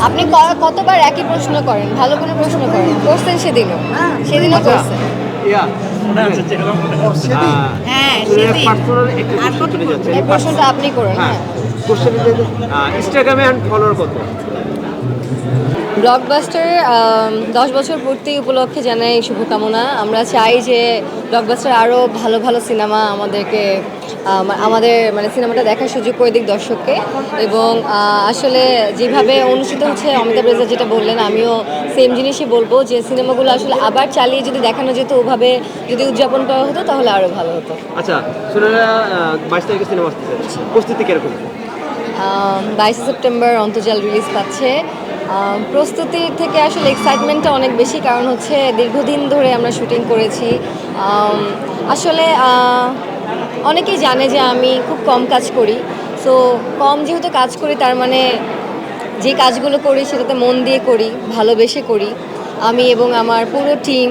আপনি কতবার একই প্রশ্ন করেন? ভালো করে প্রশ্ন করেন। করছেন সেদিনও। সেদিনও আচ্ছা। করছেন। হ্যাঁ এই প্রশ্নটা আপনি করেন হ্যাঁ। হ্যাঁ। ইনস্টাগ্রামে ফলোয়ার কত? ব্লকবাস্টার দশ বছর পূর্তি উপলক্ষে জানাই শুভকামনা। আমরা চাই যে ব্লকবাস্টার আরও ভালো ভালো সিনেমা আমাদেরকে আমাদের মানে সিনেমাটা দেখার সুযোগ করে দিক দর্শককে। এবং আসলে যেভাবে অনুষ্ঠিত হচ্ছে অমিতাভ রেজা যেটা বললেন আমিও সেম জিনিসই বলব যে সিনেমাগুলো আসলে আবার চালিয়ে যদি দেখানো যেত ওভাবে যদি উদযাপন করা হতো তাহলে আরও ভালো হতো। আচ্ছা সোনারা বাইশ তারিখে সিনেমা আসতেছে। প্রস্তুতি কীরকম? বাইশে সেপ্টেম্বর অন্তর্জাল রিলিজ পাচ্ছে। প্রস্তুতির থেকে আসলে এক্সাইটমেন্টটা অনেক বেশি কারণ হচ্ছে দীর্ঘদিন ধরে আমরা শুটিং করেছি। আসলে অনেকেই জানে যে আমি খুব কম কাজ করি। সো কম যেহেতু কাজ করি, তার মানে যে কাজগুলো করি, সেটাতে মন দিয়ে করি, ভালোবেসে করি। আমি এবং আমার পুরো টিম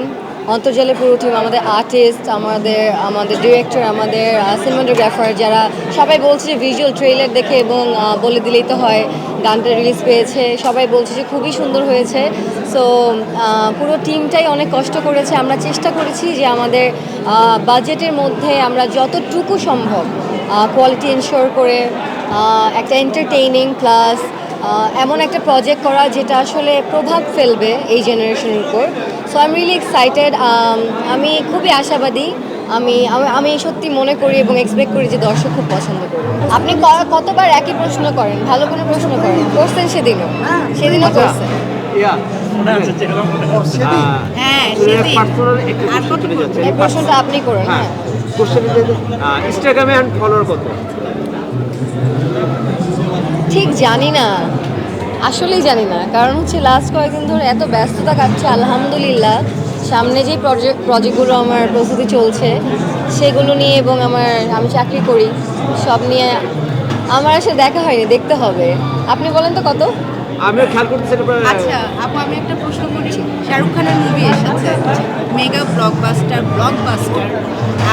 অন্তর্জালের পুরো টিম আমাদের আর্টিস্ট আমাদের আমাদের ডিরেক্টর আমাদের সিনেমাটোগ্রাফার যারা সবাই বলছে যে ভিজুয়াল ট্রেলার দেখে এবং বলে দিলেই তো হয় গানটা রিলিজ পেয়েছে। সবাই বলছে যে খুবই সুন্দর হয়েছে। সো পুরো টিমটাই অনেক কষ্ট করেছে। আমরা চেষ্টা করেছি যে আমাদের বাজেটের মধ্যে আমরা যতটুকু সম্ভব কোয়ালিটি এনশোর করে একটা এন্টারটেইনিং প্লাস এমন একটা প্রজেক্ট করা যেটা আসলে প্রভাব ফেলবে এই জেনারেশনের উপর। So I am really excited আমি খুবই আশাবাদী। আমি আমি- সত্যি মনে করি এবং এক্সপেক্ট করি যে দর্শক খুব পছন্দ করবে। আপনি কতবার একই প্রশ্ন করেন? ভালো কোনো প্রশ্ন করেন? করছেন সেদিনও। সেদিনও আচ্ছা। করছেন। হ্যাঁ। প্রশ্নটা আপনি করেন হ্যাঁ। হ্যাঁ। ইনস্টাগ্রামে ফলোয়ার কত? ঠিক জানি না। আসলেই জানি না। কারণ হচ্ছে লাস্ট কয়েকদিন ধরে এত ব্যস্ততা কাটছে আলহামদুলিল্লাহ। সামনে যে প্রজেক্ট প্রজেক্টগুলো আমার প্রস্তুতি চলছে সেগুলো নিয়ে এবং আমার আমি চাকরি করি সব নিয়ে আমার আসলে দেখা হয়নি দেখতে হবে। আপনি বলেন তো কত? আমিও খেয়াল করতেছি আচ্ছা আপু আমি একটা প্রশ্ন করি। শাহরুখ খানের মুভি এসেছে। মেগা ব্লকবাস্টার ব্লকবাস্টার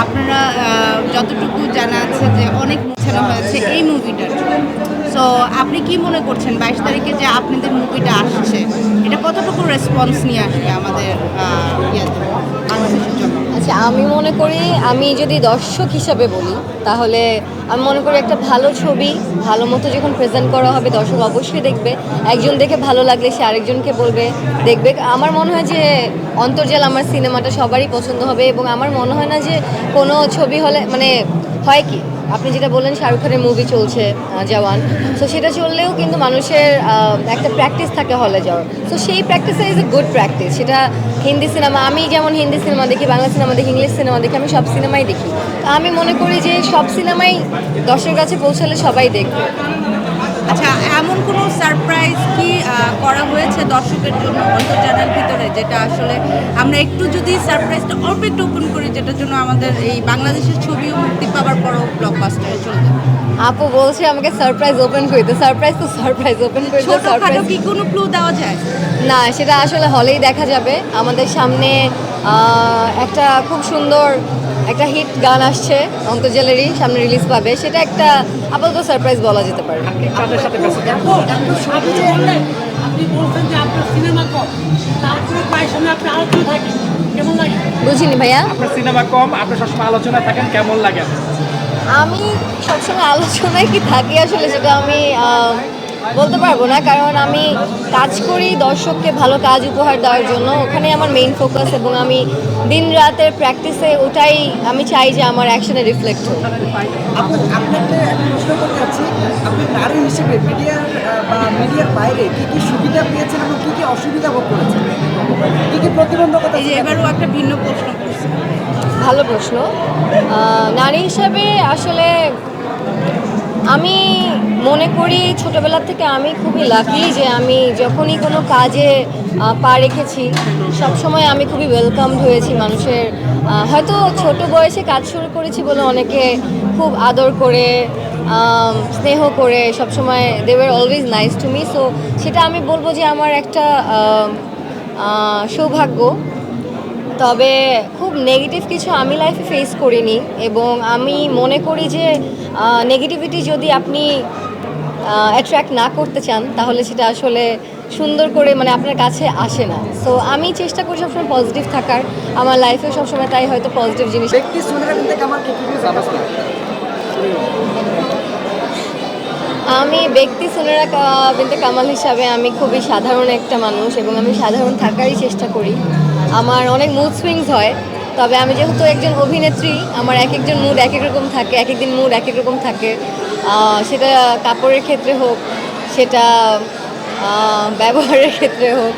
আপনারা যতটুকু জানা আছে যে অনেক মুছানো হয়েছে মুভিটার সো আপনি কি মনে করছেন বাইশ তারিখে যে আপনাদের মুভিটা আসছে, এটা কতটুকু রেসপন্স নিয়ে আসবে আমাদের জন্য আচ্ছা আমি মনে করি, আমি যদি দর্শক হিসাবে বলি, তাহলে আমি মনে করি একটা ভালো ছবি, ভালো মতো যখন প্রেজেন্ট করা হবে, দর্শক অবশ্যই দেখবে। একজন দেখে ভালো লাগলে সে আরেকজনকে বলবে, দেখবে। আমার মনে হয় যে অন্তর্জাল আমার সিনেমাটা সবারই পছন্দ হবে এবং আমার মনে হয় না যে কোনো ছবি হলে মানে হয় কি আপনি যেটা বললেন, শাহরুখ খানের মুভি চলছে জওয়ান। সো সেটা চললেও কিন্তু মানুষের একটা প্র্যাকটিস থাকে হলে যাওয়ার। সো সেই প্র্যাকটিসটা ইজ এ গুড প্র্যাকটিস সেটা হিন্দি সিনেমা আমি যেমন হিন্দি সিনেমা দেখি, বাংলা সিনেমা দেখি ইংলিশ সিনেমা দেখি, আমি সব সিনেমাই দেখি। তো আমি মনে করি যে সব সিনেমাই দর্শকের কাছে পৌঁছালে সবাই দেখবে। এমন কোনো সারপ্রাইজ কি করা হয়েছে দর্শকের জন্য? অন্তর্জালের ভিতরে যেটা আসলে আমরা একটু যদি সারপ্রাইজটা অল্প একটু ওপেন করি যেটার জন্য আমাদের এই বাংলাদেশের ছবিও মুক্তি পাওয়ার পরও ব্লকবাস্টারে চলে যাবে। আপু বলছে আমাকে সারপ্রাইজ ওপেন করে দিতে সারপ্রাইজ তো সারপ্রাইজ ওপেন করে ছোটখাটো কি কোনো ক্লু দেওয়া যায়? না সেটা আসলে হলেই দেখা যাবে। আমাদের সামনে একটা খুব সুন্দর একটা হিট গান আসছে অন্তর্জালেরই সামনে রিলিজ পাবে। সেটা একটা আপাতত সারপ্রাইজ বলা যেতে পারে। আপনি বলছেন যে আপনার সিনেমা কম। তারপরে প্রায় সময় আপনি আলোচনা থাকেন। কেমন লাগে? বুঝিনি ভাইয়া। আপনার সিনেমা কম আপনি সবসময় আলোচনায় থাকেন কেমন লাগে? আমি সবসময় আলোচনায় কি থাকি আসলে সেটা আমি আহ, বলতে পারব না কারণ আমি কাজ করি দর্শককে ভালো কাজ উপহার দেওয়ার জন্য। ওখানে আমার মেইন ফোকাস এবং আমি দিন রাতের প্র্যাকটিসে ওটাই আমি চাই যে আমার অ্যাকশনে রিফ্লেক্ট হোক। আপু আপনাকে একটা প্রশ্ন করতে চাচ্ছি আপনি নারী হিসেবে মিডিয়ার বা মিডিয়ার বাইরে কি কি সুবিধা পেয়েছেন এবং কি কি অসুবিধা ভোগ করেছেন? কি কি প্রতিবন্ধকতা এই যে ছিল? এবারও একটা ভিন্ন প্রশ্ন ভালো প্রশ্ন। নারী হিসাবে আসলে আমি মনে করি ছোটবেলা থেকে আমি খুবই লাকি যে আমি যখনই কোনো কাজে পা রেখেছি, সবসময় আমি খুবই ওয়েলকামড হয়েছি মানুষের। হয়তো ছোট বয়সে কাজ শুরু করেছি বলে অনেকে খুব আদর করে স্নেহ করে, সবসময় they were always nice to me so সেটা আমি বলব যে আমার একটা সৌভাগ্য। তবে খুব নেগেটিভ কিছু আমি লাইফে ফেস করিনি এবং আমি মনে করি যে নেগেটিভিটি যদি আপনি অ্যাট্রাক্ট না করতে চান তাহলে সেটা আসলে সুন্দর করে মানে আপনার কাছে আসে না। সো আমি চেষ্টা করি সবসময় পজিটিভ থাকার। আমার লাইফে সবসময় তাই হয়তো পজিটিভ জিনিস আমি ব্যক্তি সুনেরা কা- বিনতে কামাল হিসাবে আমি খুবই সাধারণ একটা মানুষ এবং আমি সাধারণ থাকারই চেষ্টা করি। আমার অনেক মুড সুইংস হয়। তবে আমি যেহেতু একজন অভিনেত্রী, আমার এক একজন মুড এক এক রকম থাকে, এক একদিন মুড এক এক রকম থাকে। সেটা কাপড়ের ক্ষেত্রে হোক, সেটা ব্যবহারের ক্ষেত্রে হোক,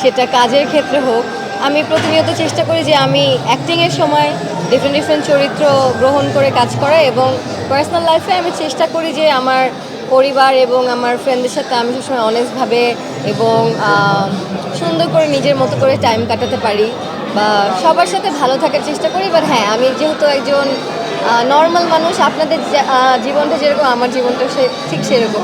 সেটা কাজের ক্ষেত্রে হোক, আমি প্রতিনিয়ত চেষ্টা করি যে আমি অ্যাক্টিংয়ের সময় ডিফারেন্ট ডিফারেন্ট চরিত্র গ্রহণ করে কাজ করা এবং পার্সোনাল লাইফে আমি চেষ্টা করি যে আমার পরিবার এবং আমার ফ্রেন্ডদের সাথে আমি সবসময় অনেস্টভাবে এবং সুন্দর করে নিজের মতো করে টাইম কাটাতে পারি বা সবার সাথে ভালো থাকার চেষ্টা করি বাট হ্যাঁ আমি যেহেতু একজন নর্মাল মানুষ, আপনাদের জীবনটা যেরকম, আমার জীবনটা সে, ঠিক সেরকম